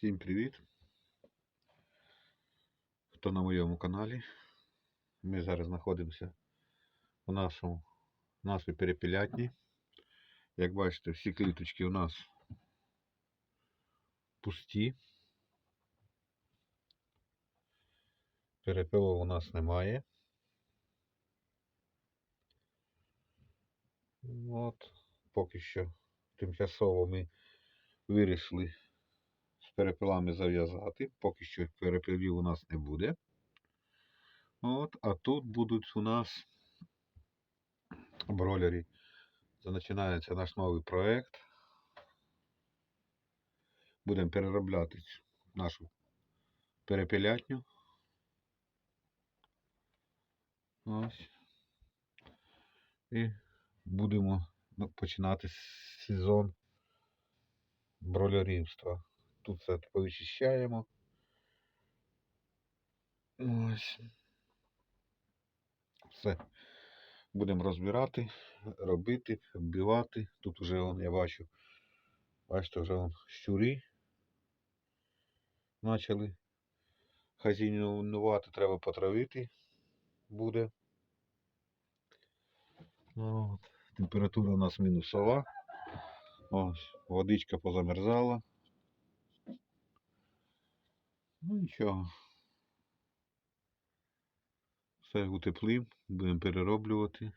Всім привіт! Хто на моєму каналі. Ми зараз знаходимося у нашому нашій перепілятні. Як бачите, всі кліточки у нас пусті. Перепилу у нас немає. От, поки що тимчасово ми вирішили перепилами зав'язати. Поки що перепилів у нас не буде. От, а тут будуть у нас бролери. Починається наш новий проект. Будемо переробляти нашу перепілятню. Ось. І будемо ну, починати сезон бролерівства. Тут все повичищаємо. Ось. Все. Будемо розбирати, робити, вбивати. Тут вже вон, я бачу, бачите, вже вон щурі почали хазінувати, треба потравити буде. От. Температура у нас мінусова. Ось, водичка позамерзала. Ну нічого. Все утеплим, будемо перероблювати.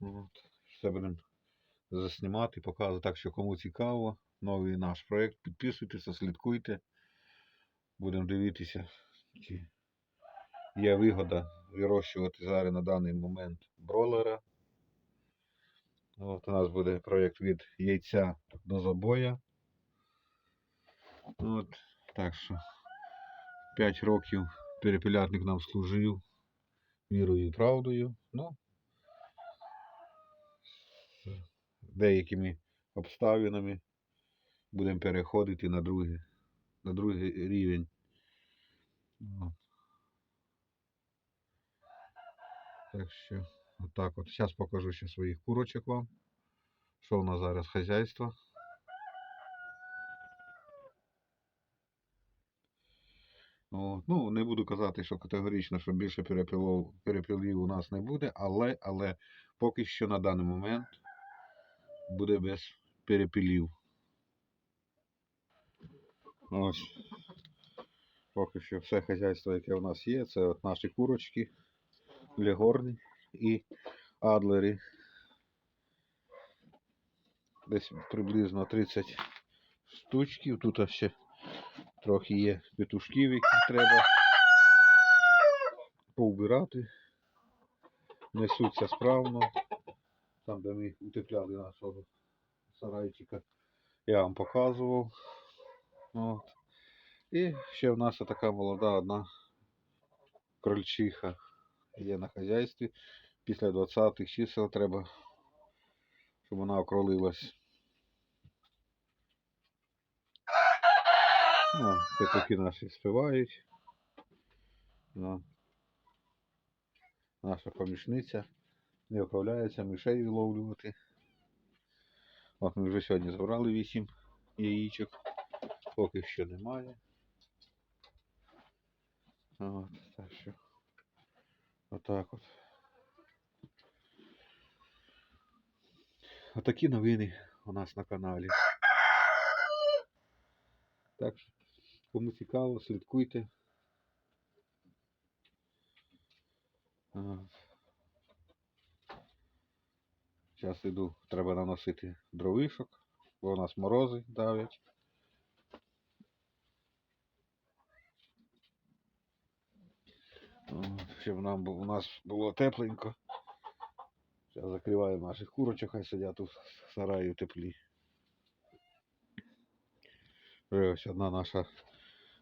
От. Все будемо заснімати, показувати. Так що кому цікаво, новий наш проєкт, підписуйтеся, слідкуйте. Будемо дивитися, чи є вигода вирощувати зараз на даний момент бролера. От у нас буде проєкт від яйця до забоя. От, так що 5 років перепілятник нам служив вірою і правдою. Ну, деякими обставинами будемо переходити на другий, на другий рівень. От. Так що, отак от. Зараз покажу ще своїх курочок вам. Що у нас зараз хазяйство. От. Ну, не буду казати, що категорично, що більше перепілів, перепілів у нас не буде, але, але поки що на даний момент буде без перепілів. Ось. Поки що все хазяйство, яке у нас є, це от наші курочки, легорні і адлери. Десь приблизно 30 штучків. Тут ще трохи є петушків, які треба повбирати. Несуться справно. Там, де ми утепляли нашого сарайчика, я вам показував. От. І ще в нас така молода одна крольчиха є на хазяйстві. Після 20-х чисел треба, щоб вона окролилась. Ну, петухи наші співають. Ну, наша помічниця не оправляється мишей виловлювати. От ми вже сьогодні забрали 8 яєчок, поки що немає. От, так що отак от. Отакі новини у нас на каналі. Так що, кому цікаво, слідкуйте. Зараз іду, треба наносити дровишок, бо у нас морози давлять. Щоб нам у нас було тепленько. Зараз закриваємо наших курочок, хай сидять в сараї в теплі. Ось одна наша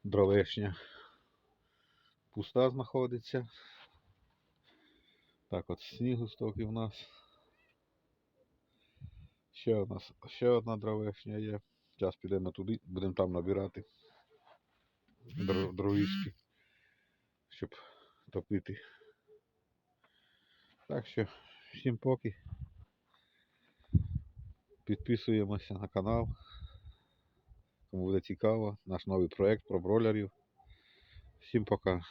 дровешня пуста знаходиться. Так от снігу стоки в нас. Ще одна, ще одна дровешня є. Зараз підемо туди, будемо там набирати дро- дровішки, щоб топити. Так що, всім поки. Підписуємося на канал. Буде цікаво, наш новий проект про бролерів. Всім пока.